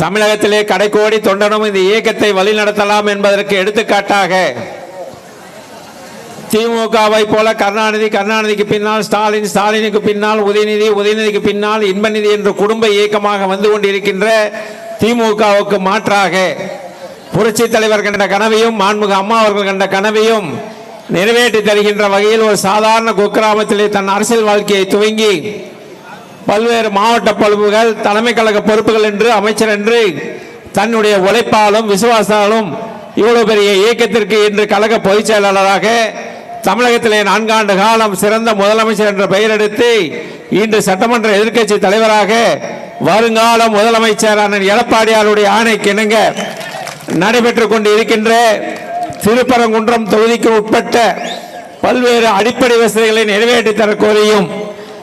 தமிழகத்திலே கடைக்கோடி தொண்டனும் இந்த இயக்கத்தை வழிநடத்தலாம் என்பதற்கு எடுத்துக்காட்டாக திமுகவை போல கருணாநிதி கருணாநிதிக்கு பின்னால் ஸ்டாலின் ஸ்டாலினுக்கு பின்னால் உதயநிதி உதயநிதிக்கு பின்னால் இன்பநிதி என்ற குடும்ப இயக்கமாக வந்து கொண்டிருக்கின்ற திமுகவுக்கு மாற்றாக புரட்சி தலைவர் கண்ட கனவையும் மாண்புக அம்மா அவர்கள் கண்ட கனவையும் நிறைவேற்றி தருகின்ற வகையில் ஒரு சாதாரண குக்கிராமத்திலே தன் அரசியல் வாழ்க்கையை துவங்கி பல்வேறு மாவட்ட பொறுப்புகள் தலைமை கழக பொறுப்புகள் என்று அமைச்சர் என்று தன்னுடைய உழைப்பாலும் விசுவாசாலும் இவ்வளவு பெரிய இயக்கத்திற்கு இன்று கழக பொதுச் செயலாளராக தமிழகத்திலே நான்காண்டு காலம் சிறந்த முதலமைச்சர் என்ற பெயர் எடுத்து இன்று சட்டமன்ற எதிர்க்கட்சி தலைவராக வருங்கால முதலமைச்சர் அண்ணன் எடப்பாடியாருடைய ஆணைக்கு இணங்க நடைபெற்றுக் கொண்டு இருக்கின்ற திருப்பரங்குன்றம் தொகுதிக்கு உட்பட்ட பல்வேறு அடிப்படை வசதிகளை நிறைவேற்றி தரக்கோரியும்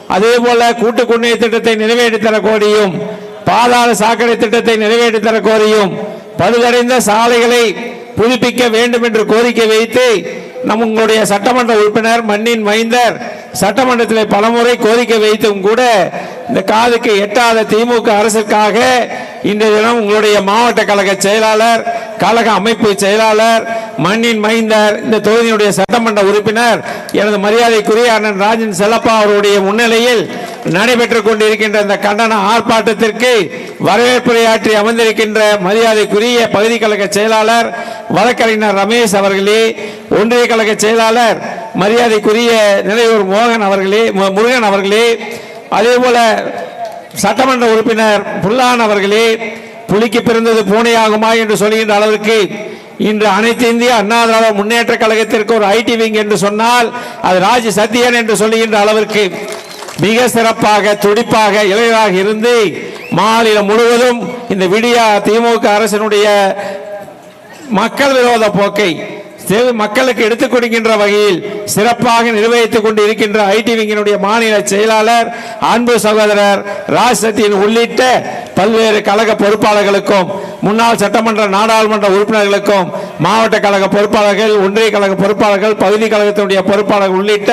அதே போல கூட்டு குடிநீர் திட்டத்தை நிறைவேற்றி தர கோரியும் பாதாள சாக்கடை திட்டத்தை நிறைவேற்றி தர கோரியும் பழுதடைந்த சாலைகளை புதுப்பிக்க வேண்டும் என்று கோரிக்கை வைத்து நம்முடைய சட்டமன்ற உறுப்பினர் மண்ணின் மைந்தர் சட்டமன்றத்தில் பலமுறை கோரிக்கை வைத்தும் கூட இந்த காதுக்கு எட்டாத திமுக அரசுக்காக இன்றைய தினம் உங்களுடைய மாவட்ட கழக செயலாளர் கழக அமைப்பு செயலாளர் மண்ணின் மைந்தர் இந்த தொகுதியினுடைய சட்டமன்ற உறுப்பினர் எனது மரியாதைக்குரிய அண்ணன் ராஜன் செல்லப்பா அவருடைய முன்னிலையில் நடைபெற்றுக் கொண்டிருக்கின்ற இந்த கண்டன ஆர்ப்பாட்டத்திற்கு வரவேற்புரையாற்றி அமர்ந்திருக்கின்ற மரியாதைக்குரிய பகுதி கழக செயலாளர் வழக்கறிஞர் ரமேஷ் அவர்களே ஒன்றிய கழக செயலாளர் மரியாதைக்குரிய நிலையூர் மோகன் அவர்களே முருகன் அவர்களே அதே போல சட்டமன்ற உறுப்பினர் புல்லான் அவர்களே புலிக்கு பிறந்தது பூனையாகுமா என்று சொல்கின்ற அளவிற்கு இன்று அனைத்து இந்திய அண்ணா திராவிட முன்னேற்ற கழகத்திற்கு ஒரு ஐடி விங் என்று சொன்னால் அது ராஜ் சத்தியன் என்று சொல்லுகின்ற அளவிற்கு மிக சிறப்பாக துடிப்பாக இளையராக இருந்து மாநிலம் முழுவதும் இந்த விடியா திமுக அரசினுடைய மக்கள் விரோத போக்கை மக்களுக்கு எடுத்துக் கொடுக்கின்ற வகையில் சிறப்பாக நிர்வகித்துக் கொண்டு இருக்கின்ற ஐடி விங்கினுடைய மாநில செயலாளர் அன்பு சகோதரர் ராஜ் சத்தியன் உள்ளிட்ட பல்வேறு கழக பொறுப்பாளர்களுக்கும் முன்னாள் சட்டமன்ற நாடாளுமன்ற உறுப்பினர்களுக்கும் மாவட்ட கழக பொறுப்பாளர்கள் ஒன்றிய கழக பொறுப்பாளர்கள் பகுதி கழகத்தினுடைய பொறுப்பாளர்கள் உள்ளிட்ட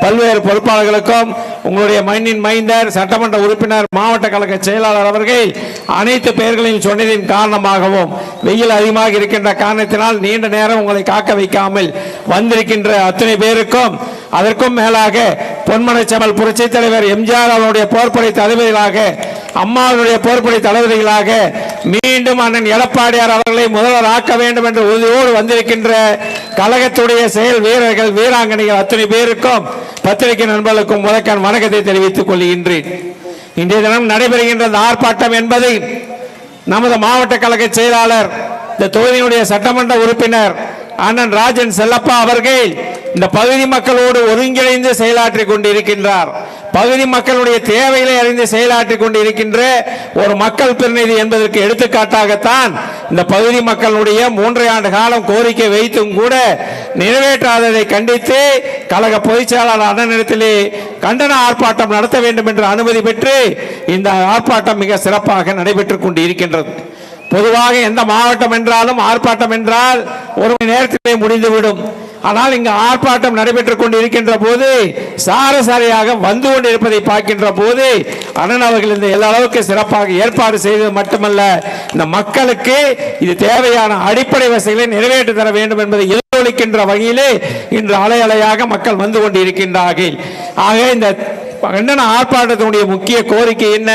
பல்வேறு பொறுப்பாளர்களுக்கும் உங்களுடைய மண்ணின் மைந்தர் சட்டமன்ற உறுப்பினர் மாவட்ட கழக செயலாளர் அவர்கள் அனைத்து பெயர்களையும் சொன்னதின் காரணமாகவும் வெயில் அதிகமாக இருக்கின்ற காரணத்தினால் நீண்ட நேரம் உங்களை காக்க வைக்காமல் வந்திருக்கின்ற அத்தனை பேருக்கும் அதற்கும் மேலாக பொன்மனச்சமல் புரட்சித் தலைவர் எம்ஜிஆர் அவருடைய போர்ப்படை தளபதிகளாக அம்மாவுடைய போர்ப்படை தளபதிகளாக மீண்டும் அண்ணன் எடப்பாடியார் அவர்களை முதல்வர் ஆக்க வேண்டும் என்ற உறுதியோடு வந்திருக்கின்ற கழகத்துடைய செயல் வீரர்கள் வீராங்கனைகள் அத்தனை பேருக்கும் பத்திரிகை நண்பர்களுக்கும் முதக்கன் வணக்கத்தை தெரிவித்துக் கொள்கின்றேன். இன்றைய தினம் நடைபெறுகின்ற இந்த ஆர்ப்பாட்டம் என்பதை நமது மாவட்ட கழக செயலாளர் இந்த தொகுதியினுடைய சட்டமன்ற உறுப்பினர் அண்ணன் ராஜன் செல்லப்பா அவர்கள் இந்த பகுதி மக்களோடு ஒருங்கிணைந்து செயலாற்றி கொண்டிருக்கின்றார். பகுதி மக்களுடைய தேவைகளை அறிந்து செயலாற்றிக் கொண்டிருக்கின்ற ஒரு மக்கள் பிரதிநிதி என்பதற்கு எடுத்துக்காட்டாகத்தான் இந்த பகுதி மக்களுடைய மூன்றரை ஆண்டு காலம் கோரிக்கை வைத்தும் கூட நிறைவேற்றாததை கண்டித்து கழக பொதுச்செயலாளர் அண்ணனிடத்திலே கண்டன ஆர்ப்பாட்டம் நடத்த வேண்டும் என்று அனுமதி பெற்று இந்த ஆர்ப்பாட்டம் மிக சிறப்பாக நடைபெற்றுக் கொண்டு இருக்கின்றது பொதுவாக எந்த மாவட்டம் என்றாலும் ஆர்ப்பாட்டம் என்றால் ஒரு மணி நேரத்திலே முடிந்துவிடும். ஆனால் இங்கு ஆர்ப்பாட்டம் நடைபெற்றுக் கொண்டு இருக்கின்ற போது சாரசாரியாக வந்து கொண்டு இருப்பதை பார்க்கின்ற போது அண்ணன் அவர்கள் இந்த எல்லா அளவுக்கு சிறப்பாக ஏற்பாடு செய்தது மட்டுமல்ல இந்த மக்களுக்கு இது தேவையான அடிப்படை வசதிகளை நிறைவேற்றி தர வேண்டும் என்பதை எதிரொலிக்கின்ற வகையிலே இன்று அலை அலையாக மக்கள் வந்து கொண்டு இருக்கின்றார்கள் ஆக இந்த கண்டன ஆர்ப்பாட்டத்தினுடைய முக்கிய கோரிக்கை என்ன?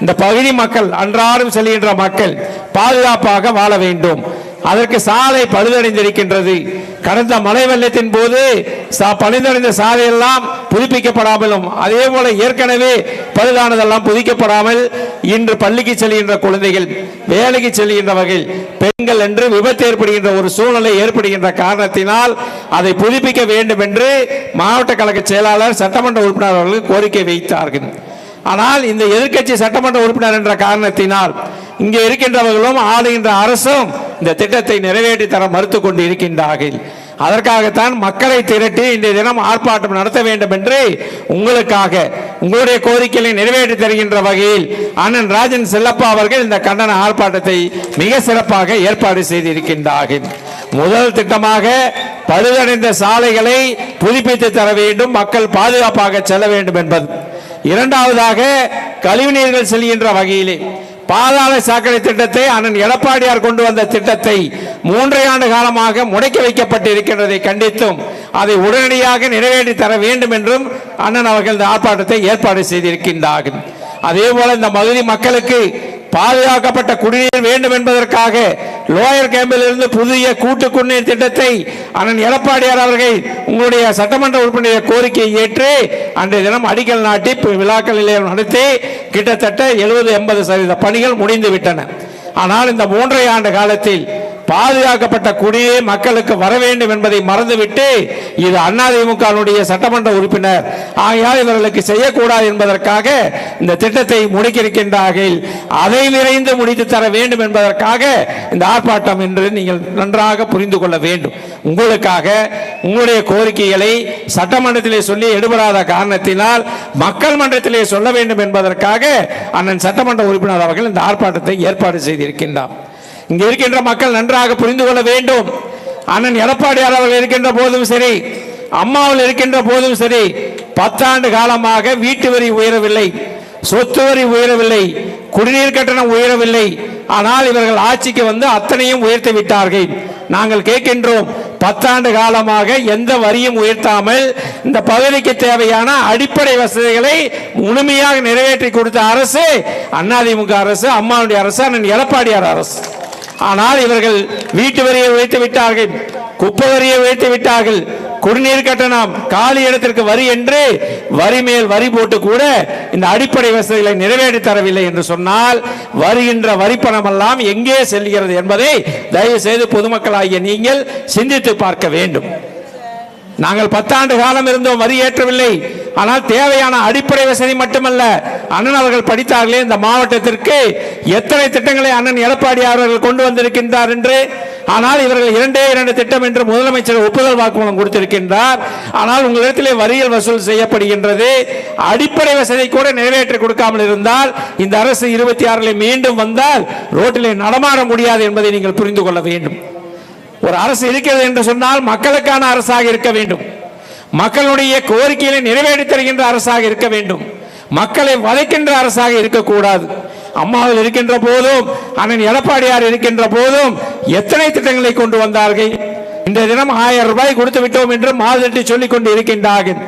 இந்த பகுதி மக்கள் அன்றாடம் செல்கின்ற மக்கள் பாதுகாப்பாக வாழ வேண்டும். அதற்கு சாலை பழுதடைந்திருக்கின்றது. கடந்த மழை வெள்ளத்தின் போது சா- பழுதடைந்த சாலையெல்லாம் புதுப்பிக்கப்படாமலும் அதே போல ஏற்கனவே பழுதானதெல்லாம் புதுக்கப்படாமல் இன்று பள்ளிக்கு செல்கின்ற குழந்தைகள் வேலைக்கு செல்கின்ற வகையில் பெண்கள் என்று விபத்து ஏற்படுகின்ற ஒரு சூழ்நிலை ஏற்படுகின்ற காரணத்தினால் அதை புதுப்பிக்க வேண்டும் என்று மாவட்ட கழக செயலாளர் சட்டமன்ற உறுப்பினர் அவர்கள் கோரிக்கை வைத்தார்கள். ஆனால் இந்த எதிர்க்கட்சி சட்டமன்ற உறுப்பினர் என்ற காரணத்தினால் இங்கே இருக்கின்றவர்களும் ஆளுகின்ற அரசும் இந்த திட்டத்தை நிறைவேற்றி தர மறுத்து கொண்டு இருக்கின்றார்கள் அதற்காகத்தான் மக்களை திரட்டி இன்றைய தினம் ஆர்ப்பாட்டம் நடத்த வேண்டும் என்று உங்களுக்காக உங்களுடைய கோரிக்கைகளை நிறைவேற்றி தருகின்ற வகையில் அண்ணன் ராஜன் செல்லப்பா அவர்கள் இந்த கண்டன ஆர்ப்பாட்டத்தை மிக சிறப்பாக ஏற்பாடு செய்திருக்கின்றார்கள். முதல் திட்டமாக பழுதடைந்த சாலைகளை புதுப்பித்து தர வேண்டும் மக்கள் பாதுகாப்பாக செல்ல வேண்டும் என்பது. இரண்டாவதாக கழிவுநீர்கள் செல்கின்ற வகையிலே பாதாள சாக்கடை திட்டத்தை அண்ணன் எடப்பாடியார் கொண்டு வந்த திட்டத்தை மூன்றை ஆண்டு காலமாக முடக்கி வைக்கப்பட்டு இருக்கின்றதை கண்டித்தும் அதை உடனடியாக நிறைவேற்றி தர வேண்டும் என்றும் அண்ணன் அவர்கள் இந்த ஆர்ப்பாட்டத்தை ஏற்பாடு செய்திருக்கின்றார்கள். அதே போல இந்த பகுதி மக்களுக்கு பாதுகாக்கப்பட்ட குடிநீர் வேண்டும் என்பதற்காக லோயர் கேம்பில் இருந்து புதிய கூட்டு குடிநீர் திட்டத்தை அண்ணன் எடப்பாடியார் அவர்கள் உங்களுடைய சட்டமன்ற உறுப்பினர் கோரிக்கையை ஏற்று அன்றைய தினம் அடிக்கல் நாட்டி விழாக்கள் நிலையம் நடத்தி கிட்டத்தட்ட எழுபது எண்பது சதவீத பணிகள் முடிந்து விட்டன ஆனால் இந்த மூன்றரை ஆண்டு காலத்தில் பாதுகாக்கப்பட்ட குடியே மக்களுக்கு வர வேண்டும் என்பதை மறந்துவிட்டு இது அதிமுகவினுடைய சட்டமன்ற உறுப்பினர். ஆகையால் இவர்களுக்கு செய்யக்கூடாது என்பதற்காக இந்த திட்டத்தை முடக்கியிருக்கின்றார்கள். அதை விரைந்து முடித்து தர வேண்டும் என்பதற்காக இந்த ஆர்ப்பாட்டம் என்று நீங்கள் நன்றாக புரிந்து கொள்ள வேண்டும். உங்களுக்காக உங்களுடைய கோரிக்கைகளை சட்டமன்றத்திலே சொல்லி எடுபடாத காரணத்தினால் மக்கள் மன்றத்திலே சொல்ல வேண்டும் என்பதற்காக அண்ணன் சட்டமன்ற உறுப்பினர் அவர்கள் இந்த ஆர்ப்பாட்டத்தை ஏற்பாடு செய்திருக்கின்றார். இங்க இருக்கின்ற மக்கள் நன்றாக புரிந்து கொள்ள வேண்டும். அண்ணன் எடப்பாடியார் அவர்கள் இருக்கின்ற போதும் சரி அம்மாவில் இருக்கின்ற போதும் சரி பத்தாண்டு காலமாக வீட்டு வரி உயரவில்லை சொத்து வரி உயரவில்லை குடிநீர் கட்டணம் உயரவில்லை. ஆனால் இவர்கள் ஆட்சிக்கு வந்து அத்தனையும் உயர்த்தி விட்டார்கள். நாங்கள் கேட்கின்றோம் பத்தாண்டு காலமாக எந்த வரியும் உயர்த்தாமல் இந்த பகுதிக்கு தேவையான அடிப்படை வசதிகளை முழுமையாக நிறைவேற்றி கொடுத்த அரசு அதிமுக அரசு அம்மாவுடைய அரசு அண்ணன் எடப்பாடியார் அரசு. ஆனால் இவர்கள் வீட்டு வரியை உயர்த்தி விட்டார்கள் குப்பை வரியை உயர்த்தி விட்டார்கள். குடிநீர் கட்டணம் காலி இடத்திற்கு வரி என்று வரி மேல் வரி போட்டு கூட இந்த அடிப்படை வசதிகளை நிறைவேற்றி தரவில்லை என்று சொன்னால் வருகின்ற வரி பணம் எல்லாம் எங்கே செல்கிறது என்பதை தயவு செய்து பொதுமக்களாகிய நீங்கள் சிந்தித்து பார்க்க வேண்டும். நாங்கள் பத்தாண்டு காலம் இருந்தோம் வரி ஏற்றவில்லை. ஆனால் தேவையான அடிப்படை வசதி மட்டுமல்ல. அண்ணன் அவர்கள் படித்தார்களே இந்த மாவட்டத்திற்கு எத்தனை திட்டங்களை அண்ணன் எடப்பாடி அவர்கள் கொண்டு வந்திருக்கின்றார் என்று. ஆனால் இவர்கள் இரண்டே இரண்டு திட்டம் என்று முதலமைச்சர் ஒப்புதல் வாக்குமூலம் கொடுத்திருக்கின்றார். ஆனால் உங்களிடத்திலே வரியில் வசூல் செய்யப்படுகின்றது. அடிப்படை வசதி கூட நிறைவேற்றி கொடுக்காமல் இருந்தால் இந்த அரசு இருபத்தி ஆறில் மீண்டும் வந்தால் ரோட்டிலே நடமாட முடியாது என்பதை நீங்கள் புரிந்து கொள்ள வேண்டும். ஒரு அரசு இருக்கிறது என்று சொன்னால் மக்களுக்கான அரசாக இருக்க வேண்டும். மக்களுடைய கோரிக்கைகளை நிறைவேற்றி தருகின்ற அரசாக இருக்க வேண்டும். மக்களை வதைக்கின்ற அரசாக இருக்கக்கூடாது. அம்மாவில் இருக்கின்ற போதும் அண்ணன் எடப்பாடியார் இருக்கின்ற போதும் எத்தனை திட்டங்களை கொண்டு வந்தார்கள்? இந்த தினம் ஆயிரம் ரூபாய் கொடுத்து விட்டோம் என்று மாதிரி சொல்லிக் கொண்டு இருக்கின்றார்கள்.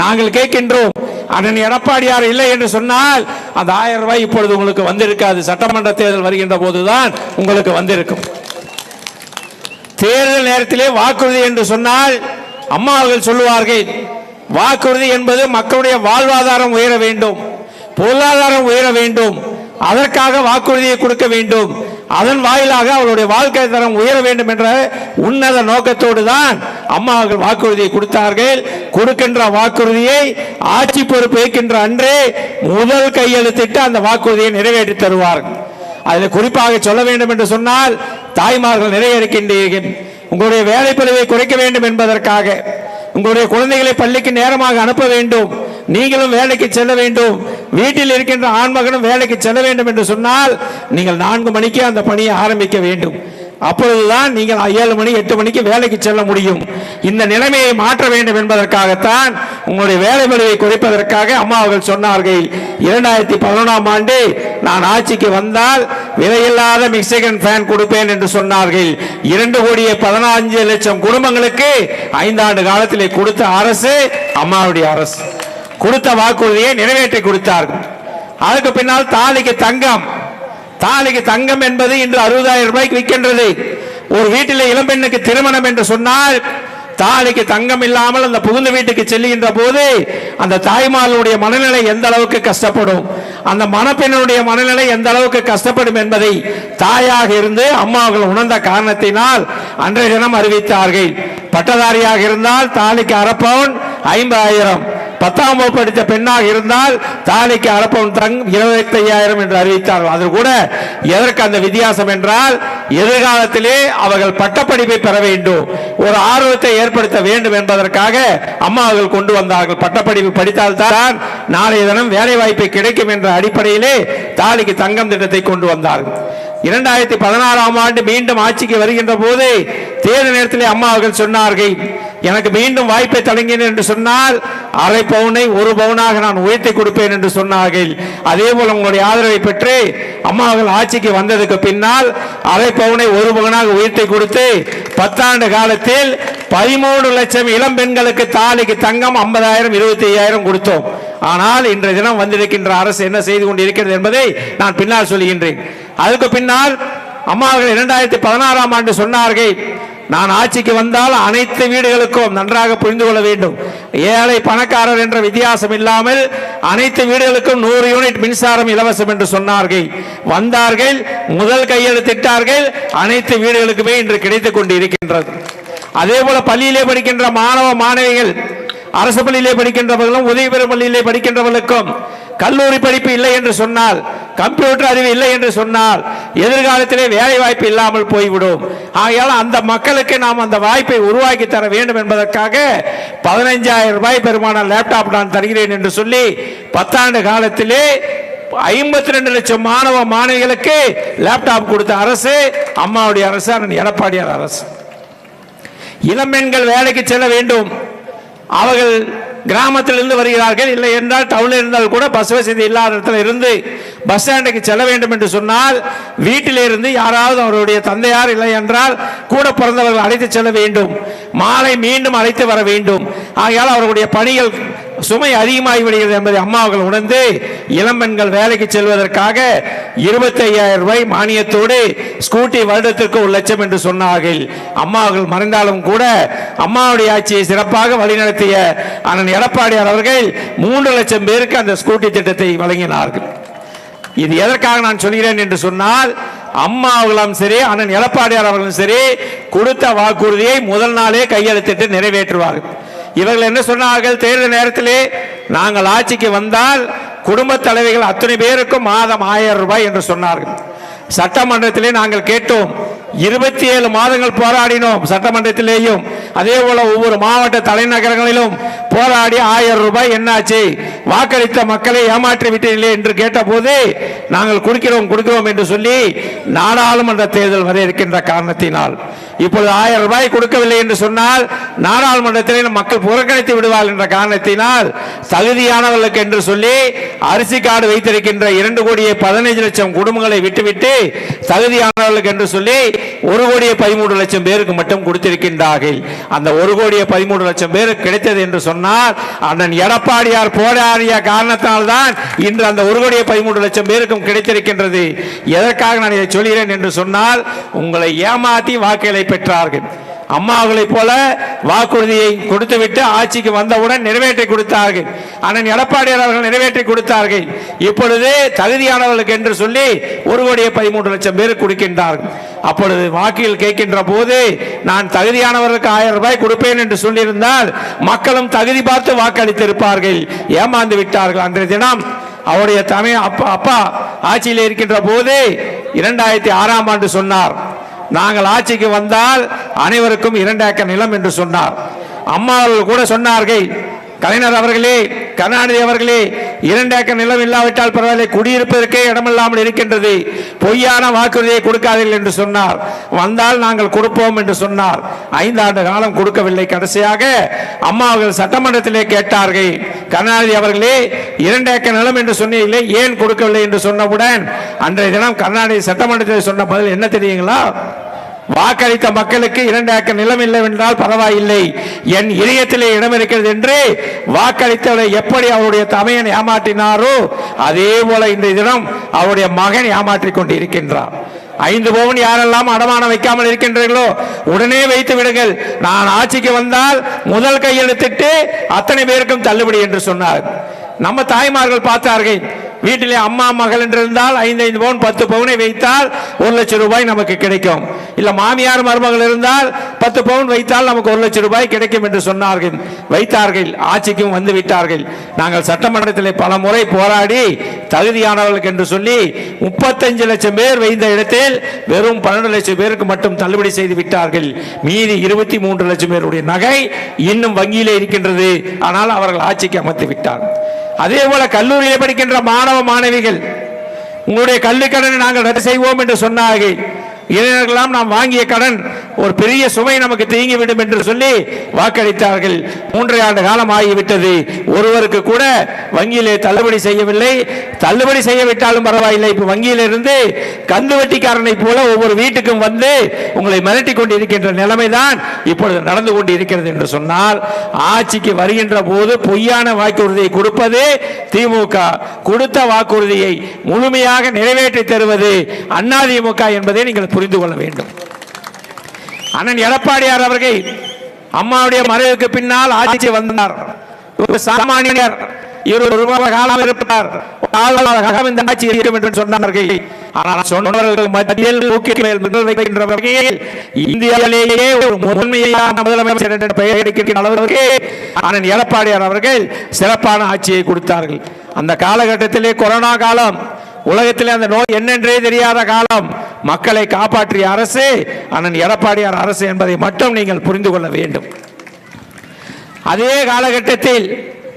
நாங்கள் கேட்கின்றோம் அண்ணன் எடப்பாடியார் இல்லை என்று சொன்னால் அந்த ஆயிரம் ரூபாய் இப்பொழுது உங்களுக்கு வந்திருக்காது. சட்டமன்ற தேர்தல் வருகின்ற போதுதான் உங்களுக்கு வந்திருக்கும். தேர்தல் நேரத்திலே வாக்குறுதி என்று சொன்னால் அம்மா அவர்கள் சொல்லுவார்கள் வாக்குறுதி என்பது மக்களுடைய வாழ்வாதாரம் உயர வேண்டும் பொருளாதாரம் உயர வேண்டும் அதற்காக வாக்குறுதியை கொடுக்க வேண்டும் அதன் வாயிலாக அவருடைய வாழ்க்கை தரம் உயர வேண்டும் என்ற உன்னத நோக்கத்தோடு தான் அம்மா அவர்கள் வாக்குறுதியை கொடுத்தார்கள். கொடுக்கின்ற வாக்குறுதியை ஆட்சி பொறுப்பு ஏற்கின்ற அன்றே முதல் கையெழுத்திட்டு அந்த வாக்குறுதியை நிறைவேற்றி தருவார்கள். அதில் குறிப்பாக சொல்ல வேண்டும் என்று சொன்னால் தாய்மார்கள் நிறைய இருக்கின்றீர்கள் உங்களுடைய வேலைப்பளுவை குறைக்க வேண்டும் என்பதற்காக உங்களுடைய குழந்தைகளை பள்ளிக்கு நேரமாக அனுப்ப வேண்டும். நீங்களும் வேலைக்கு செல்ல வேண்டும். வீட்டில் இருக்கின்ற ஆண்மகனும் வேலைக்கு செல்ல வேண்டும் என்று சொன்னால் நீங்கள் நான்கு மணிக்கே அந்த பணியை ஆரம்பிக்க வேண்டும். அப்பொழுதுதான் நீங்கள் ஏழு மணி எட்டு மணிக்கு வேலைக்கு செல்ல முடியும். இந்த நிலைமையை மாற்ற வேண்டும் என்பதற்காகத்தான் உங்களுடைய வேலை முறையை குறைப்பதற்காக அம்மா அவர்கள் சொன்னார்கள். இரண்டாயிரத்தி பதினொன்றாம் ஆண்டு நான் ஆட்சிக்கு வந்தால் விலையில்லாத மிக்சிகன் ஃபேன் கொடுப்பேன் என்று சொன்னார்கள். இரண்டு கோடியே பதினஞ்சு லட்சம் குடும்பங்களுக்கு ஐந்தாண்டு காலத்திலே கொடுத்த அரசு அம்மாவுடைய அரசு. கொடுத்த வாக்குறுதியை நிறைவேற்றி கொடுத்தார்கள். அதுக்கு பின்னால் தாலிக்கு தங்கம் தாலிக்கு தங்கம் என்பது இன்று அறுபதாயிரம் ரூபாய்க்கு விற்கின்றது. ஒரு வீட்டில் இளம்பெண்ணுக்கு திருமணம் என்று சொன்னால் தாலிக்கு தங்கம் இல்லாமல் அந்த புகுந்த வீட்டுக்கு செல்லுகின்ற போது அந்த தாய்மார்களுடைய மனநிலை எந்த அளவுக்கு கஷ்டப்படும்? அந்த மணப்பெண்ணுடைய மனநிலை எந்த அளவுக்கு கஷ்டப்படும் என்பதை தாயாக இருந்து அம்மாவர்கள் உணர்ந்த காரணத்தினால் அன்றைய தினம் அறிவித்தார்கள். பட்டதாரியாக இருந்தால் தாலிக்கு அரப்பவுன் ஐம்பதாயிரம். பத்தாம் வகுப்பு படித்த பெண்ணாக இருந்தால் தாலிக்கு அரப்பம் தங் இருபத்தி ஐயாயிரம் என்று அறிவித்தார்கள். அது கூட எதற்கு அந்த வித்தியாசம் என்றால் எதிர்காலத்திலே அவர்கள் பட்டப்படிப்பை பெற வேண்டும். ஒரு ஆர்வத்தை ஏற்படுத்த வேண்டும் என்பதற்காக அம்மா அவர்கள் கொண்டு வந்தார்கள். பட்டப்படிப்பு படித்தால்தான் நாளைய தினம் வேலை வாய்ப்பு கிடைக்கும் என்ற அடிப்படையிலே தாலிக்கு தங்கம் திட்டத்தை கொண்டு வந்தார்கள். இரண்டாயிரத்தி பதினாறாம் ஆண்டு மீண்டும் ஆட்சிக்கு வருகின்ற போது தேர்தல் நேரத்திலே அம்மா அவர்கள் சொன்னார்கள் எனக்கு மீண்டும் வாய்ப்பை தொடங்கினேன் என்று சொன்னால் அரை பவுனை ஒரு பவுனாக நான் உயர்த்தி கொடுப்பேன் என்று சொன்னார்கள். அதே போல உங்களுடைய ஆதரவை பெற்று அம்மாவர்கள் ஆட்சிக்கு வந்ததுக்கு பின்னால் அரை பவுனை ஒரு பவுனாக உயர்த்தி கொடுத்து பத்தாண்டு காலத்தில் பதிமூணு லட்சம் இளம் பெண்களுக்கு தாலிக்கு தங்கம் ஐம்பதாயிரம் இருபத்தி ஐயாயிரம் கொடுத்தோம். ஆனால் இன்றைய தினம் வந்திருக்கின்ற அரசு என்ன செய்து கொண்டிருக்கிறது என்பதை நான் பின்னால் சொல்கின்றேன். அதுக்கு பின்னால் அம்மாவர்கள் இரண்டாயிரத்தி பதினாறாம் ஆண்டு சொன்னார்கள் நான் ஆட்சிக்கு வந்தால் அனைத்து வீடுகளுக்கும் நன்றாக புரிந்து கொள்ள வேண்டும். ஏழை பணக்காரர் என்ற வித்தியாசம் இல்லாமல் அனைத்து வீடுகளுக்கும் நூறு யூனிட் மின்சாரம் இலவசம் என்று சொன்னார்கள். வந்தார்கள் முதல் கையெழுத்திட்டார்கள் அனைத்து வீடுகளுக்குமே இன்று கிடைத்துக் கொண்டு இருக்கின்றது அதே போல பள்ளியிலே படிக்கின்ற மாணவ மாணவிகள் அரசு பள்ளியிலே படிக்கின்றவர்களும் உதவி பெறும் பள்ளியிலே படிக்கின்றவர்களுக்கும் கல்லூரி படிப்பு இல்லை என்று சொன்னால் கம்ப்யூட்டர் அறிவு இல்லை என்று சொன்னால் எதிர்காலத்திலே வேலை வாய்ப்பு இல்லாமல் போய்விடும். ஆகையால் அந்த மக்களுக்கு நாம் அந்த வாய்ப்பை உருவாக்கி தர வேண்டும் என்பதற்காக பதினைஞ்சாயிரம் ரூபாய் பெருமான லேப்டாப் நான் தருகிறேன் என்று சொல்லி பத்தாண்டு காலத்திலே ஐம்பத்தி ரெண்டு லட்சம் மாணவ மாணவிகளுக்கு லேப்டாப் கொடுத்த அரசு அம்மாவுடைய அரசு எடப்பாடியார் அரசு. இளம்பெண்கள் வேலைக்கு செல்ல வேண்டும். அவர்கள் கிராமத்திலிருந்து வருகிறார்கள். இல்லை என்றால் டவுனில் இருந்தால் கூட பஸ் வசதி இல்லாத இடத்துல இருந்து பஸ் ஸ்டாண்டுக்கு செல்ல வேண்டும் என்று சொன்னால் வீட்டிலிருந்து யாராவது அவருடைய தந்தையார் இல்லை என்றால் கூட பிறந்தவர்கள் அழைத்து செல்ல வேண்டும். மாலை மீண்டும் அழைத்து வர வேண்டும். ஆகையால் அவர்களுடைய பணிகள் சுமை அதிகமாகி விடுகிறது என்பதை அம்மா அவர்கள் உணர்ந்து இளம்பெண்கள் வேலைக்கு செல்வதற்காக இருபத்தி ஐயாயிரம் ரூபாய் மானியத்தோடு ஸ்கூட்டி வருடத்திற்கு ஒரு லட்சம் என்று சொன்னார்கள். அம்மா அவர்கள் மறைந்தாலும் கூட அம்மாவுடைய ஆட்சியை சிறப்பாக வழிநடத்திய அண்ணன் எடப்பாடியார் அவர்கள் மூன்று லட்சம் பேருக்கு அந்த ஸ்கூட்டி திட்டத்தை வழங்கினார்கள். இது எதற்காக நான் சொல்கிறேன் என்று சொன்னால் அம்மா அவர்களும் சரி அண்ணன் எடப்பாடியார் அவர்களும் சரி கொடுத்த வாக்குறுதியை முதல் நாளே கையெழுத்திட்டு நிறைவேற்றுவார்கள். இவர்கள் என்ன சொன்னார்கள்? தேர்தல் நேரத்திலே நாங்கள் ஆட்சிக்கு வந்தால் குடும்ப தலைவிகள் அத்தனை பேருக்கும் மாதம் ஆயிரம் ரூபாய் என்று சொன்னார்கள். சட்டமன்றத்திலே நாங்கள் கேட்டோம். இருபத்தி ஏழு மாதங்கள் போராடினோம் சட்டமன்றத்திலேயும். அதே போல ஒவ்வொரு மாவட்ட தலைநகரங்களிலும் போராடி ஆயிரம் ரூபாய் என்னாச்சு? வாக்களித்த மக்களை ஏமாற்றி விட்டீர்களே என்று கேட்டபோது நாங்கள் கொடுக்கிறோம் கொடுக்கிறோம் என்று சொல்லி நாடாளுமன்ற தேர்தல் வர இருக்கின்ற காரணத்தினால் இப்பொழுது ஆயிரம் ரூபாய் கொடுக்கவில்லை என்று சொன்னால் நாடாளுமன்றத்திலே மக்கள் புறக்கணித்து விடுவார்கள் என்ற காரணத்தினால் தகுதியானவர்களுக்கு என்று சொல்லி அரிசி கார்டு வைத்திருக்கின்ற இரண்டு கோடியே பதினைஞ்சு லட்சம் குடும்பங்களை விட்டுவிட்டு தகுதியானவர்களுக்கு என்று சொல்லி ஒரு கோடியே பதிமூன்று லட்சம் பேருக்கு மட்டும் கொடுத்திருக்கின்றார்கள். அந்த ஒரு கோடியே பதிமூன்று லட்சம் பேருக்கு கிடைத்தது என்று சொன்னால் அண்ணன் எடப்பாடியார் போராடிய காரணத்தினால்தான் இன்று அந்த ஒரு கோடியே பதிமூன்று லட்சம் பேருக்கும் கிடைத்திருக்கின்றது. எதற்காக நான் இதை சொல்கிறேன் என்று சொன்னால் உங்களை ஏமாற்றி வாக்குகளை பெற்றார்கள். அம்மா போல வாக்குறுதியை கொடுத்துவிட்டு ஆட்சிக்கு வந்தவுடன் நிறைவேற்றி கொடுத்தார்கள். அண்ணன் எடப்பாடியார் அவர்கள் நிறைவேற்றி கொடுத்தார்கள். இப்பொழுது தகுதியானவர்களுக்கு என்று சொல்லி ஒரு கோடியே பதிமூன்று லட்சம் பேர் கொடுக்கின்றார்கள். அப்பொழுது வாக்கில் கேட்கின்ற போது நான் தகுதியானவர்களுக்கு ஆயிரம் ரூபாய் கொடுப்பேன் என்று சொல்லியிருந்தால் மக்களும் தகுதி பார்த்து வாக்களித்திருப்பார்கள். ஏமாந்து விட்டார்கள். அன்றைய தினம் அவருடைய தமிழ் அப்பா அப்பா ஆட்சியில் இருக்கின்ற போது இரண்டாயிரத்தி ஆறாம் ஆண்டு சொன்னார் நாங்கள் ஆட்சிக்கு வந்தால் அனைவருக்கும் இரண்டு ஏக்கர் நிலம் என்று சொன்னார். அம்மா அவர்கள் கூட சொன்னார்கள் கலைஞர் அவர்களே கருணாநிதி அவர்களே இரண்டு ஏக்கர் நிலம் இல்லாவிட்டால் பரவாயில்லை குடியிருப்பதற்கே இடமில்லாமல் இருக்கின்றது. பொய்யான வாக்குறுதியை கொடுக்காதீர்கள் என்று சொன்னார். வந்தால் நாங்கள் கொடுப்போம் என்று சொன்னார். ஐந்து ஆண்டு காலம் கொடுக்கவில்லை. கடைசியாக அம்மா அவர்கள் சட்டமன்றத்திலே கேட்டார்கள் கருணாநிதி அவர்களே இரண்டு ஏக்கர் நிலம் என்று சொன்னீர்களே ஏன் கொடுக்கவில்லை? என்று சொன்னவுடன் அன்றைய தினம் கருணாநிதி சட்டமன்றத்தில் சொன்ன பதில் என்ன தெரியுங்களா? வாக்களித்த மக்களுக்கு இரண்டு ஏக்கர் நிலம் இல்லை என்றால் பரவாயில்லை. என் இதயத்திலே இடம் இருக்கிறது என்று வாக்களித்தவரை எப்படி அவருடைய தமையன் ஏமாற்றினாரோ அதே போல இந்த தினம் அவருடைய மகன் ஏமாற்றிக் கொண்டு இருக்கின்றார் ஐந்து பவுன் யாரெல்லாம் அடமானம் வைக்காமல் இருக்கின்றீர்களோ உடனே வைத்து விடுங்கள். நான் ஆட்சிக்கு வந்தால் முதல் கையெழுத்திட்டு அத்தனை பேருக்கும் தள்ளுபடி என்று சொன்னார். நம்ம தாய்மார்கள் பார்த்தார்கள் வீட்டிலே அம்மா மகள் என்று இருந்தால் ஐந்து ஐந்து பவுன் பத்து பவுனை வைத்தால் ஒரு லட்சம் ரூபாய் நமக்கு கிடைக்கும். இல்ல மாமியார் மருமகள் இருந்தால் பத்து பவுன் வைத்தால் நமக்கு ஒரு லட்சம் ரூபாய் கிடைக்கும் என்று சொன்னார்கள். வைத்தார்கள். ஆட்சிக்கும் வந்து விட்டார்கள். நாங்கள் சட்டமன்றத்தில் பல முறை போராடி தகுதியானவர்களுக்கு என்று சொல்லி முப்பத்தஞ்சு லட்சம் பேர் வைத்த இடத்தில் வெறும் பன்னெண்டு லட்சம் பேருக்கு மட்டும் தள்ளுபடி செய்து விட்டார்கள். மீதி இருபத்தி மூன்று லட்சம் பேருடைய நகை இன்னும் வங்கியிலே இருக்கின்றது. ஆனால் அவர்கள் ஆட்சிக்கு அமர்த்தி விட்டார்கள் அதே போல கல்லூரியில் படிக்கின்ற மாணவ மாணவிகள் உங்களுடைய கல்விக்கடனை நாங்கள் ரத்து செய்வோம் என்று சொன்னார்கள். இளைஞர்களெல்லாம் நாம் வாங்கிய கடன் ஒரு பெரிய சுமை நமக்கு தீங்கிவிடும் என்று சொல்லி வாக்களித்தார்கள். மூன்றரை ஆண்டு காலம் ஆகிவிட்டது. ஒருவருக்கு கூட வங்கியிலே தள்ளுபடி செய்யவில்லை. தள்ளுபடி செய்யவிட்டாலும் பரவாயில்லை. இப்போ வங்கியிலிருந்து கந்து வட்டிக்காரனை போல ஒவ்வொரு வீட்டுக்கும் வந்து உங்களை மிரட்டி கொண்டு இருக்கின்ற நிலைமைதான் இப்பொழுது நடந்து கொண்டு இருக்கிறது என்று சொன்னால் ஆட்சிக்கு வருகின்ற போது பொய்யான வாக்குறுதியை கொடுப்பது திமுக. கொடுத்த வாக்குறுதியை முழுமையாக நிறைவேற்றி தருவது அதிமுக என்பதை நீங்கள் புரிந்து கொள்ள வேண்டும். அண்ணன் எடப்பாடியார் அவர்கள் அம்மாவுடைய மறைவுக்கு பின்னால் ஆட்சி வந்தார். ஒரு சாமானியர் இவர் ஒரு காலம் இருப்பார். காலம் இந்த ஆட்சி இருக்கும் என்று சொன்னார்கள். ஆனால் சொன்னவர்கள் மத்தியில் தூக்கி மேல் மின்னல் இந்தியாவிலேயே ஒரு முதன்மையான முதலமைச்சர் என்ற பெயர் எடுக்கின்ற அளவிற்கு அண்ணன் எடப்பாடியார் அவர்கள் சிறப்பான ஆட்சியை கொடுத்தார்கள். அந்த காலகட்டத்திலே கொரோனா காலம் உலகத்தில் அந்த நோய் என்னென்றே தெரியாத காலம். மக்களை காப்பாற்றிய அரசு அண்ணன் எடப்பாடியார் அரசு என்பதை மட்டும் நீங்கள் புரிந்து கொள்ள வேண்டும். அதே காலகட்டத்தில்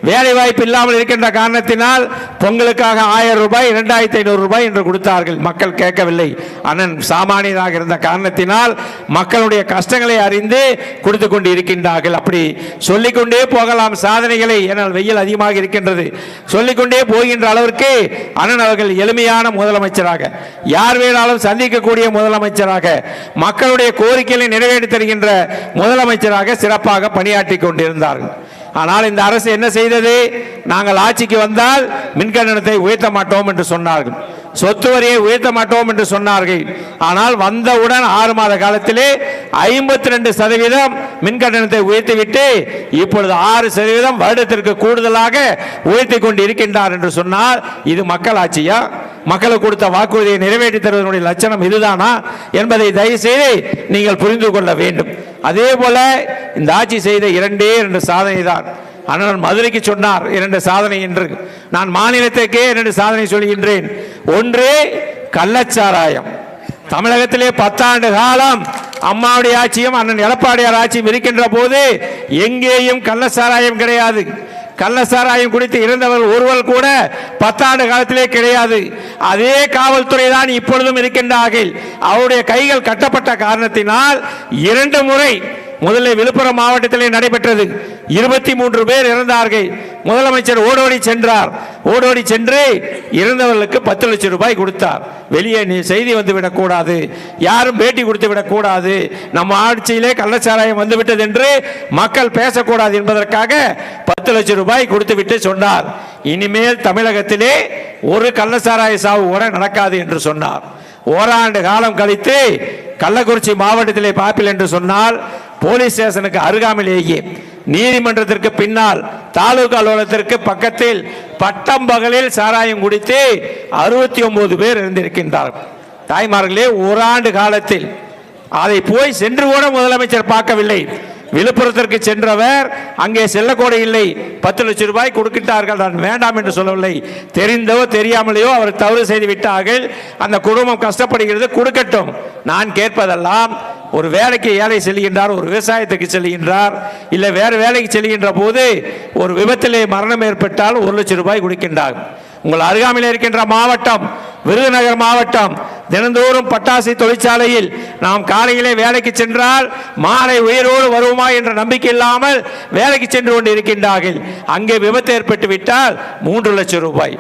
வேலை வாய்ப்பு இல்லாமல் இருக்கின்ற காரணத்தினால் பொங்கலுக்காக ஆயிரம் ரூபாய் இரண்டாயிரத்தி ஐநூறு ரூபாய் என்று கொடுத்தார்கள். மக்கள் கேட்கவில்லை. அண்ணன் சாமானியராக இருந்த காரணத்தினால் மக்களுடைய கஷ்டங்களை அறிந்து கொடுத்து கொண்டு இருக்கின்றார்கள் அப்படி சொல்லிக்கொண்டே போகலாம். சாதனைகளை ஏனால் வெயில் அதிகமாக இருக்கின்றது. சொல்லிக்கொண்டே போகின்ற அளவிற்கு அண்ணன் அவர்கள் எளிமையான முதலமைச்சராக யார் வேணாலும் சந்திக்கக்கூடிய முதலமைச்சராக மக்களுடைய கோரிக்கைகளை நிறைவேற்றி தருகின்ற முதலமைச்சராக சிறப்பாக பணியாற்றி கொண்டிருந்தார்கள். ஆனால் இந்த அரசு என்ன செய்தது? நாங்கள் ஆட்சிக்கு வந்தால் மின்கட்டணத்தை உயர்த்த மாட்டோம் என்று சொன்னார்கள். சொத்து வரியை உயர்த்த மாட்டோம் என்று சொன்னார்கள். ஆனால் வந்தவுடன் ஆறு மாத காலத்திலே ஐம்பத்தி ரெண்டு சதவீதம் மின்கட்டணத்தை உயர்த்திவிட்டு இப்பொழுது ஆறு சதவீதம் வருடத்திற்கு கூடுதலாக உயர்த்தி கொண்டு இருக்கின்றார் என்று சொன்னால் இது மக்கள் ஆட்சியா மக்களுக்கு கொடுத்த வாக்குறுதியை நிறைவேற்றி தருவதனுடைய லட்சணம் இதுதானா? என்பதை தயவுசெய்து நீங்கள் புரிந்து கொள்ள வேண்டும். அதே போல இந்த ஆட்சி செய்த இரண்டே இரண்டு சாதனை தான் அண்ணன் மதுரைக்கு சொன்னார் இரண்டு சாதனை என்று நான் மாநிலத்திற்கே இரண்டு சாதனை சொல்கின்றேன். ஒன்று கள்ளச்சாராயம். தமிழகத்திலே பத்தாண்டு காலம் அம்மாவுடைய ஆட்சியும் அண்ணன் எடப்பாடியார் ஆட்சியும் இருக்கின்ற போது எங்கேயும் கள்ளச்சாராயம் கிடையாது. கள்ளசாராயம் குடித்து இறந்தவர்கள் ஒருவர் கூட பத்தாண்டு காலத்திலே கிடையாது. அதே காவல்துறை தான் இப்பொழுதும் இருக்கின்றார்கள். அவருடைய கைகள் கட்டப்பட்ட காரணத்தினால் இரண்டு முறை முதலில் விழுப்புரம் மாவட்டத்திலே நடைபெற்றது. இருபத்தி மூன்று பேர் இறந்தார்கள். முதலமைச்சர் ஓடோடி சென்றார். ஓடோடி சென்று இறந்தவர்களுக்கு பத்து லட்சம் ரூபாய் கொடுத்தார். வெளியே நீ செய்தி வந்து விடக்கூடாது. யாரும் பேட்டி கொடுத்து விடக்கூடாது. நம்ம ஆட்சியிலே கள்ளச்சாராயம் வந்துவிட்டது என்று மக்கள் பேசக்கூடாது என்பதற்காக பத்து லட்சம் ரூபாய் கொடுத்து விட்டு சொன்னார். இனிமேல் தமிழகத்திலே ஒரு கள்ளச்சாராய சாவு கூட நடக்காது என்று சொன்னார். ஓராண்டு காலம் கழித்து கள்ளக்குறிச்சி மாவட்டத்திலே பாப்பில் என்று சொன்னால் போலீஸ் ஸ்டேஷனுக்கு அருகாமையிலேயே நீதிமன்றத்திற்கு பின்னால் தாலுகா அலுவலகத்திற்கு பக்கத்தில் பட்டம் பகலில் சாராயம் குடித்து அறுபத்தி ஒன்பது பேர் இருந்திருக்கின்றார்கள் தாய்மார்களே ஒரு ஆண்டு காலத்தில் அதை போய் சென்று கூட முதலமைச்சர் பார்க்கவில்லை. விழுப்புரத்திற்கு சென்றவர் அங்கே செல்லக்கூட இல்லை. பத்து லட்சம் ரூபாய் கொடுக்கிட்டார்கள் நான் வேண்டாம் என்று சொல்லவில்லை. தெரிந்தோ தெரியாமலேயோ அவர் தவறு செய்து விட்டார்கள். அந்த குடும்பம் கஷ்டப்படுகிறது. கொடுக்கட்டும். நான் கேட்பதெல்லாம் ஒரு வேலைக்கு ஏழை செல்கின்றார் ஒரு விவசாயத்துக்கு செல்கின்றார் இல்லை வேறு வேலைக்கு செல்கின்ற போது ஒரு விபத்திலே மரணம் ஏற்பட்டால் ஒரு லட்சம் ரூபாய் கொடுக்கின்றார். உங்கள் அருகாமையில் இருக்கின்ற மாவட்டம் விருதுநகர் மாவட்டம் தினந்தோறும் பட்டாசு தொழிற்சாலையில் நாம் காலையிலே வேலைக்கு சென்றால் மாலை உயிரோடு வருவோமா என்ற நம்பிக்கை இல்லாமல் வேலைக்கு சென்று கொண்டு இருக்கின்றார்கள் அங்கே விபத்து ஏற்பட்டு விட்டால் மூன்று லட்சம் ரூபாய்.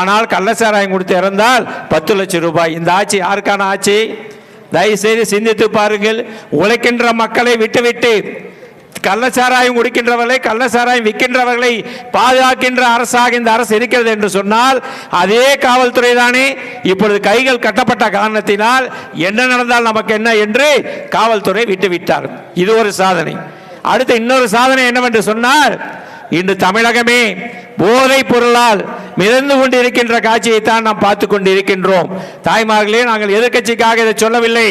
ஆனால் கள்ளச்சாராயம் கொடுத்து இறந்தால் பத்து லட்சம் ரூபாய். இந்த ஆட்சி யாருக்கான ஆட்சி? தயவுசெய்து சிந்தித்து பாருங்கள். உழைக்கின்ற மக்களை விட்டுவிட்டு கள்ளச்சாராயம் குடிக்கின்றவர்களை கள்ளச்சாராயம் விற்கின்றவர்களை பாதுகாக்கின்ற அரசாக இந்த அரசு இருக்கிறது என்று சொன்னால் அதே காவல்துறை தானே இப்பொழுது கைகள் கட்டப்பட்ட காரணத்தினால் என்ன நடந்தால் நமக்கு என்ன என்று காவல்துறை விட்டுவிட்டார். இது ஒரு சாதனை. அடுத்து இன்னொரு சாதனை என்னவென்று சொன்னால் இன்று தமிழகமே போதைப் பொருளால் மிதந்து கொண்டு இருக்கின்ற காட்சியை தான் நாம் பார்த்து கொண்டு இருக்கின்றோம் தாய்மார்களே நாங்கள் எதிர்க்கட்சிக்காக இதை சொல்லவில்லை.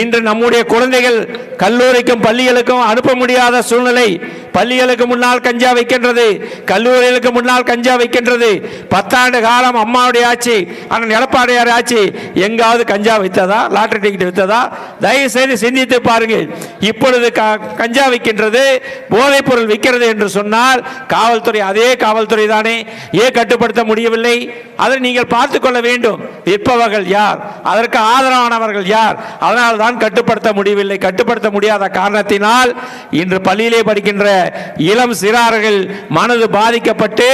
இன்று நம்முடைய குழந்தைகள் கல்லூரிக்கும் பள்ளிகளுக்கும் அனுப்ப முடியாத சூழ்நிலை. பள்ளிகளுக்கு முன்னால் கஞ்சா வைக்கின்றது. கல்லூரிகளுக்கு முன்னால் கஞ்சா வைக்கின்றது. பத்தாண்டு காலம் அம்மாவுடைய ஆட்சி ஆனால் எடப்பாடியார் ஆட்சி. எங்காவது கஞ்சா வைத்ததா? Lottery ticket வித்ததா? தயவு செய்து சிந்தித்து பாருங்கள். இப்பொழுது கஞ்சா விற்கின்றது போதைப் பொருள் விற்கிறது என்று சொன்னால் காவல்துறை அதே காவல்துறை காவல்துறை தானே. ஏன் கட்டுப்படுத்த முடியவில்லை. அதை நீங்கள் பார்த்து கொள்ள வேண்டும். விற்பவர்கள் யார்? அதற்கு ஆதரவானவர்கள் யார்? அதனால் தான் கட்டுப்படுத்த முடியவில்லை. கட்டுப்படுத்த முடியாத காரணத்தினால் இன்று பள்ளியிலே படிக்கின்ற இளம் சிறார்கள் மனது பாதிக்கப்பட்டு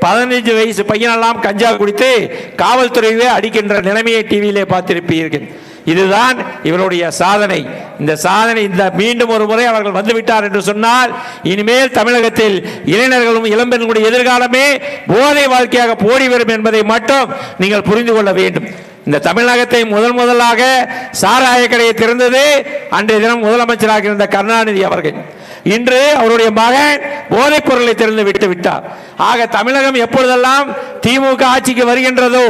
பதினைஞ்சு வயசு பையனெல்லாம் கஞ்சா குடித்து காவல்துறையிலே அடிக்கின்ற நிலைமையை டிவியிலே பார்த்திருப்பீர்கள். இதுதான் இவருடைய சாதனை. இந்த சாதனை இந்த மீண்டும் ஒரு முறை அவர்கள் வந்துவிட்டார் என்று சொன்னால் இனிமேல் தமிழகத்தில் இளைஞர்களும் இளம்பெண்களுடைய எதிர்காலமே போதை வாழ்க்கையாக போடி வரும் என்பதை மட்டும் நீங்கள் புரிந்து கொள்ள வேண்டும். இந்த தமிழகத்தை முதல் முதலாக சாராய கடையை திறந்தது அன்றைய தினம் முதலமைச்சராக இருந்த கருணாநிதி அவர்கள். இன்று அவருடைய மகன் போதைப் பொருளை திறந்து விட்டு விட்டார். ஆக தமிழகம் எப்பொழுதெல்லாம் திமுக ஆட்சிக்கு வருகின்றதோ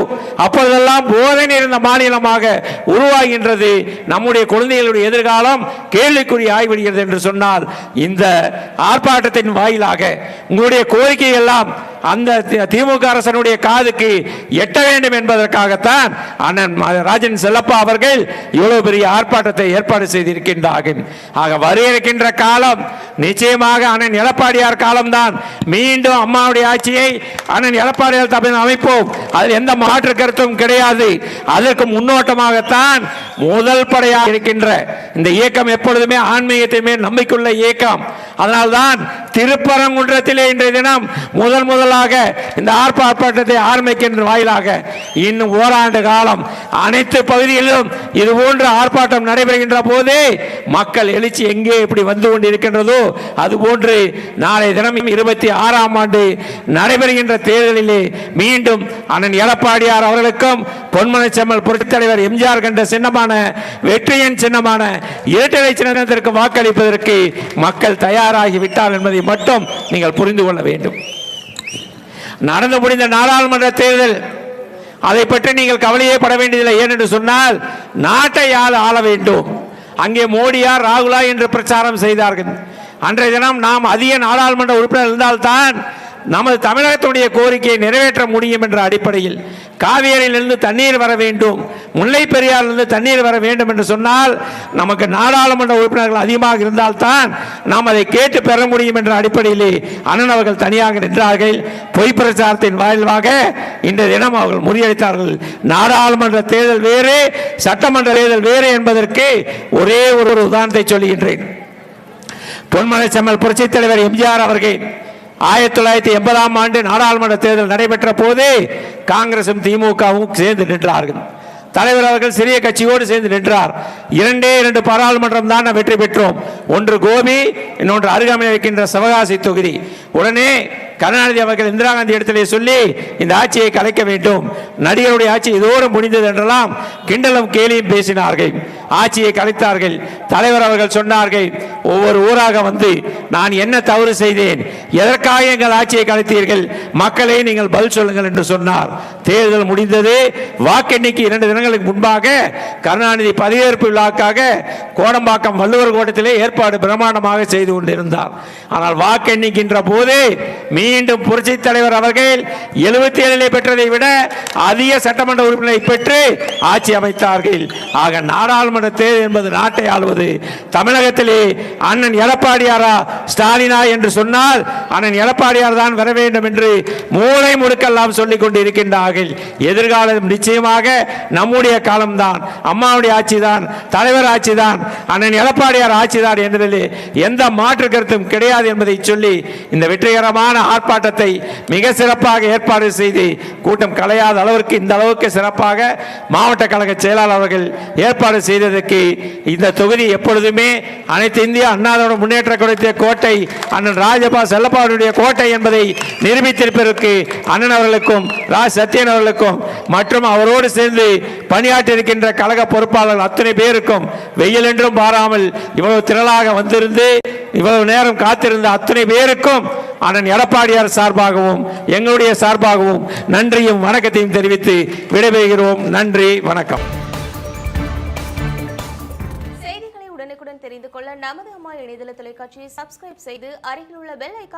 அப்பொழுதெல்லாம் போதை நிறைந்த மாநிலமாக உருவாகின்றது. நம்முடைய குழந்தைகளுடைய எதிர்காலம் கேள்விக்குறி ஆகிவிடுகிறது என்று சொன்னால் இந்த ஆர்ப்பாட்டத்தின் வாயிலாக உங்களுடைய கோரிக்கை எல்லாம் அந்த திமுக அரசனுடைய காதுக்கு எட்ட வேண்டும் என்பதற்காகத்தான் அண்ணன் ராஜன் செல்லப்பா அவர்கள் இவ்வளவு பெரிய ஆர்ப்பாட்டத்தை ஏற்பாடு செய்திருக்கின்றார்கள். ஆக வர இருக்கின்ற காலம் நிச்சயமாக அண்ணன் எடப்பாடியார் காலம்தான். மீண்டும் அம்மாவுடைய ஆட்சியை அண்ணன் எடப்பாடியார் தமிழ் அமைப்போம். அதில் எந்த மாற்று கருத்தும் கிடையாது. அதற்கு முன்னோட்டமாகத்தான் முதல் படையாக இருக்கின்ற இந்த இயக்கம் எப்பொழுதுமே ஆன்மீகத்தை மேல் நம்பிக்கையுள்ள இயக்கம். அதனால்தான் திருப்பரங்குன்றத்திலே இன்றைய தினம் முதல் வாயிலாக இந்த ஆர்ப்பாட்டத்தை ஆரம்பிக்கின்ற வாயிலாக இன்னும் ஓராண்டு காலம் அனைத்து பகுதிகளிலும் இது போன்ற ஆர்ப்பாட்டம் நடைபெறுகின்ற போதே மக்கள் எழுச்சி எங்கே இப்படி வந்து கொண்டிருக்கின்றதோ அதுபோன்று நாளை தினம் இருபத்தி ஆறாம் ஆண்டு நடைபெறுகின்ற தேர்தலிலே மீண்டும் அண்ணன் எடப்பாடியார் அவர்களுக்கும் பொன்மனை செம்மல் புரட்சித் தலைவர் எம்ஜிஆர் கண்ட சின்னமான வெற்றியின் சின்னமான இரட்டை சின்னத்திற்கு வாக்களிப்பதற்கு மக்கள் தயாராகி விட்டார் என்பதை மட்டும் நீங்கள் புரிந்து கொள்ள வேண்டும். நடந்து முடிந்த நாடாளுமன்ற தேர்தல். அதை பற்றி நீங்கள் கவலையே பட வேண்டியதில்லை. ஏனென்று சொன்னால் நாட்டை யார் ஆள வேண்டும்? அங்கே மோடியா ராகுலா என்று பிரச்சாரம் செய்தார்கள். அன்றைய தினம் நாம் அதிக நாடாளுமன்ற உறுப்பினர் இருந்தால்தான் நமது தமிழகத்துடைய கோரிக்கையை நிறைவேற்ற முடியும் என்ற அடிப்படையில் காவேரியிலிருந்து தண்ணீர் வர வேண்டும் முல்லை பெரியாரிலிருந்து தண்ணீர் வர வேண்டும் என்று சொன்னால் நமக்கு நாடாளுமன்ற உறுப்பினர்கள் அதிகமாக இருந்தால்தான் நாம் அதை கேட்டு பெற முடியும் என்ற அடிப்படையிலே அண்ணன் அவர்கள் தனியாக நின்றார்கள். பொய் பிரச்சாரத்தின் வாயிலாக இன்றைய தினம் அவர்கள் முறியடித்தார்கள். நாடாளுமன்ற தேர்தல் வேறு சட்டமன்ற தேர்தல் வேறு என்பதற்கு ஒரே ஒரு ஒரு உதாரணத்தை சொல்லுகின்றேன். பொன்மலை செம்மல் புரட்சித் தலைவர் எம்ஜிஆர் அவர்கள் ஆயிரத்தி தொள்ளாயிரத்தி எண்பதாம் ஆண்டு நாடாளுமன்ற தேர்தல் நடைபெற்ற போது காங்கிரசும் திமுகவும் சேர்ந்து நின்றார்கள். தலைவர் அவர்கள் சிறிய கட்சியோடு சேர்ந்து நின்றார். இரண்டே இரண்டு பாராளுமன்றம் தான் நாம் வெற்றி பெற்றோம். ஒன்று கோபி இன்னொன்று அருகாமையில் இருக்கின்ற சிவகாசி தொகுதி. உடனே கருணாநிதி அவர்கள் இந்திரா காந்தி இடத்திலே சொல்லி இந்த ஆட்சியை கலைக்க வேண்டும். நடிகருடைய ஆட்சி இதோடு முடிந்தது என்றெல்லாம் கிண்டலும் கேலியும் பேசினார்கள். ஆட்சியை கலைத்தார்கள். தலைவர் அவர்கள் சொன்னார்கள் ஒவ்வொரு ஊராக வந்து நான் என்ன தவறு செய்தேன்? எதற்காக எங்கள் ஆட்சியை கலைத்தீர்கள்? மக்களை நீங்கள் பதில் சொல்லுங்கள் என்று சொன்னார். தேர்தல் முடிந்தது. வாக்கெண்ணிக்கை இரண்டு தினங்களுக்கு முன்பாக கருணாநிதி பதவியேற்பு விழாக்காக கோடம்பாக்கம் வள்ளுவர் கோட்டத்திலே ஏற்பாடு பிரமாண்டமாக செய்து கொண்டிருந்தார். ஆனால் வாக்கெண்ணிக்கின்ற போது மீண்டும் புரட்சி தலைவர் அவர்கள் எழுபத்தி ஏழிலே பெற்றதை விட அதிக சட்டமன்ற உறுப்பினரை பெற்று ஆட்சி அமைத்தார்கள். ஆக நாடாளுமன்ற தேர்தல் என்பது நாட்டை ஆளுவது. தமிழகத்திலே அண்ணன் எடப்பாடியாரா ஸ்டாலினா என்று சொன்னால் அண்ணன் எடப்பாடியார் தான் வர வேண்டும் என்று மூளை முடுக்கெல்லாம் சொல்லிக் கொண்டு இருக்கின்றார்கள் எதிர்காலம் நிச்சயமாக நம்முடைய காலம்தான். அம்மாவுடைய ஆட்சி தான் தலைவர் ஆட்சி தான் அண்ணன் எடப்பாடியார் ஆட்சி தான் என்பதில் எந்த மாற்று கருத்தும் கிடையாது என்பதை சொல்லி இந்த வெற்றிகரமான ஆர்ப்பாட்டத்தை மிக சிறப்பாக ஏற்பாடு செய்து கூட்டம் கலையாத அளவிற்கு இந்த அளவுக்கு சிறப்பாக மாவட்ட கழக செயலாளர் அவர்கள் ஏற்பாடு செய்ததற்கு இந்த தொகுதி எப்பொழுதுமே அனைத்து இந்திய அண்ணாதோட முன்னேற்ற கழகத்திய கோட்டை அண்ணன் ராஜபா செல்லப்பாவுடைய கோட்டை என்பதை நிரூபித்திருப்பதற்கு அண்ணன் அவர்களுக்கும் ராஜ் சத்யன் அவர்களுக்கும் மற்றும் அவரோடு சேர்ந்து பணியாற்றிருக்கின்ற கழக பொறுப்பாளர்கள் அத்தனை பேருக்கும் வெயில் என்றும் பாராமல் இவ்வளவு திரளாக வந்திருந்து இவ்வளவு நேரம் காத்திருந்த அத்தனை பேருக்கும் அண்ணன் எடப்பாடியார் சார்பாகவும் எங்களுடைய சார்பாகவும் நன்றியும் வணக்கத்தையும் தெரிவித்து விடைபெறுகிறோம். நன்றி வணக்கம். செய்திகளை உடனுக்குடன் தெரிந்து கொள்ள நமது அம்மா இணையதள தொலைக்காட்சியை சப்ஸ்கிரைப் செய்து அருகில் உள்ள பெல் ஐக்கான்